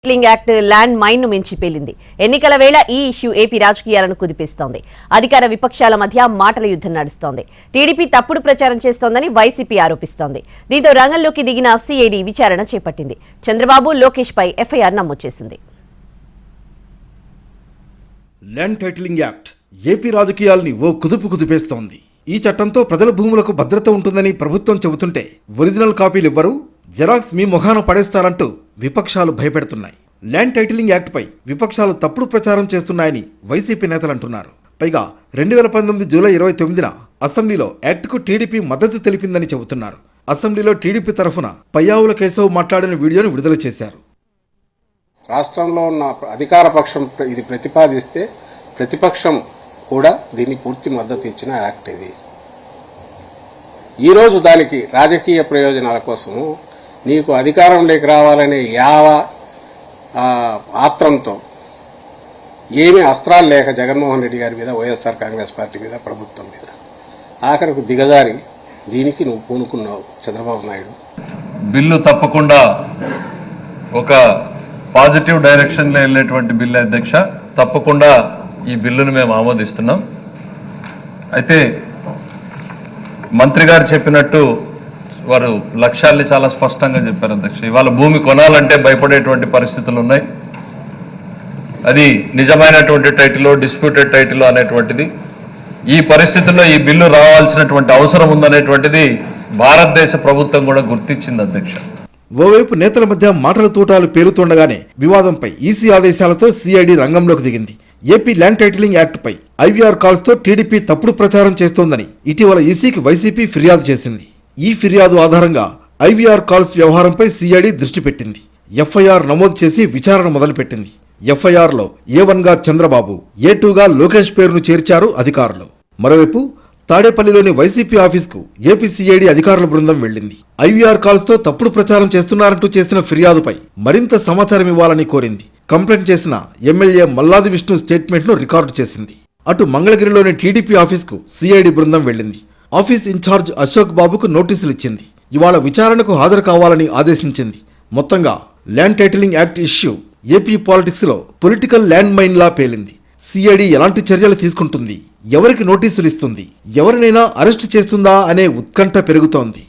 Recycling act land మైన్ను మించి పేలింది. ఎన్నికల వేళ ఈ ఇష్యూ ఏపీ రాజకీయాలను కుదిపిస్తోంది. అధికార విపక్షాల మధ్య మాటల యుద్ధం నడుస్తోంది. టీడీపీ తప్పుడు ప్రచారం చేస్తోందని వైసీపీ ఆరోపిస్తోంది. దీంతో రంగంలోకి దిగిన సిఐడి విచారణ చేపట్టింది. చంద్రబాబు లోకేష్ పై ఎఫ్ఐఆర్ నమోదు చేసింది. ల్యాండ్ టైటిలింగ్ యాక్ట్ ఏపీ రాజకీయాల్ని ఓ కుదుపు కుదిపేస్తోంది. ఈ చట్టంతో ప్రజల భూములకు భద్రత ఉంటుందని ప్రభుత్వం చెబుతుంటే ఒరిజినల్ కాపీలు ఇవ్వరు జెరాక్స్ మీ ముఖాన పడేస్తారంటూ విపక్షాలు భయపెడుతున్నాయి. ల్యాండ్ టైటిలింగ్ యాక్ట్పై విపక్షాలు తప్పుడు ప్రచారం చేస్తున్నాయని వైసీపీ నేతలు అంటున్నారు. పైగా రెండు వేల పంతొమ్మిది జూలై ఇరవై తొమ్మిదిన అసెంబ్లీలో యాక్ట్కు టీడీపీ మద్దతు తెలిపిందని చెబుతున్నారు. అసెంబ్లీలో టీడీపీ తరఫున పయ్యావుల కేశవ్ మాట్లాడిన వీడియోను విడుదల చేశారు. రాష్ట్రంలో ఉన్న అధికార పక్షం ఇది ప్రతిపాదిస్తే ప్రతిపక్షం కూడా దీన్ని పూర్తి మద్దతు ఇచ్చిన యాక్ట్ ఇది. ఈరోజు దానికి రాజకీయ ప్రయోజనాల కోసము నీకు అధికారంలోకి రావాలనే యావ ఆత్రంతో ఏమీ అస్త్రాలు లేక జగన్మోహన్ రెడ్డి గారి మీద వైఎస్ఆర్ కాంగ్రెస్ పార్టీ మీద ప్రభుత్వం మీద. ఆఖరకు దిగజారి దీనికి నువ్వు పూనుకున్నావు చంద్రబాబు నాయుడు. బిల్లు తప్పకుండా ఒక పాజిటివ్ డైరెక్షన్లో వెళ్ళేటువంటి బిల్లు అధ్యక్ష తప్పకుండా ఈ బిల్లును మేము ఆమోదిస్తున్నాం. అయితే మంత్రి గారు చెప్పినట్టు వారు లక్ష్యాల్ని చాలా స్పష్టంగా చెప్పారు అధ్యక్ష. ఇవాళ భూమి కొనాలంటే భయపడేటువంటి పరిస్థితులు ఉన్నాయి. అది నిజమైనటువంటి టైటిల్ డిస్ప్యూటెడ్ టైటిల్ అనేటువంటిది. ఈ పరిస్థితుల్లో ఈ బిల్లు రావాల్సినటువంటి అవసరం ఉందనేటువంటిది భారతదేశ ప్రభుత్వం కూడా గుర్తించింది అధ్యక్ష. ఓవైపు నేతల మధ్య మాటల తూటాలు పేలుతుండగానే వివాదంపై ఈసీ ఆదేశాలతో సిఐడి రంగంలోకి దిగింది. ఏపీ ల్యాండ్ టైటిలింగ్ యాక్ట్పై ఐవీఆర్ కాల్స్తో టీడీపీ తప్పుడు ప్రచారం చేస్తోందని ఇటీవల ఈసీకి వైసీపీ ఫిర్యాదు చేసింది. ఈ ఫిర్యాదు ఆధారంగా ఐవీఆర్ కాల్స్ వ్యవహారంపై సిఐడి దృష్టి పెట్టింది. ఎఫ్ఐఆర్ నమోదు చేసి విచారణ మొదలుపెట్టింది. ఎఫ్ఐఆర్లో ఏ వన్గా చంద్రబాబు ఏ టూగా లోకేష్ పేరును చేర్చారు అధికారులు. మరోవైపు తాడేపల్లిలోని వైసీపీ ఆఫీస్కు ఏపీ సిఐడి అధికారుల బృందం వెళ్ళింది ఐవీఆర్ కాల్స్తో తప్పుడు ప్రచారం చేస్తున్నారంటూ చేసిన ఫిర్యాదుపై మరింత సమాచారం ఇవ్వాలని కోరింది. కంప్లైంట్ చేసిన ఎమ్మెల్యే మల్లాది విష్ణు స్టేట్మెంట్ను రికార్డు చేసింది. అటు మంగళగిరిలోని టీడీపీ ఆఫీస్కు సిఐడి బృందం వెళ్ళింది. ఆఫీస్ ఇన్ఛార్జ్ అశోక్ బాబుకు నోటీసులు ఇచ్చింది. ఇవాళ విచారణకు హాజరు కావాలని ఆదేశించింది. మొత్తంగా land titling act issue AP పాలిటిక్స్లో పొలిటికల్ ల్యాండ్ మైన్ లా పేలింది. సిఐడి ఎలాంటి చర్యలు తీసుకుంటుంది? ఎవరికి నోటీసులు ఇస్తుంది? ఎవరినైనా అరెస్ట్ చేస్తుందా అనే ఉత్కంఠ పెరుగుతోంది.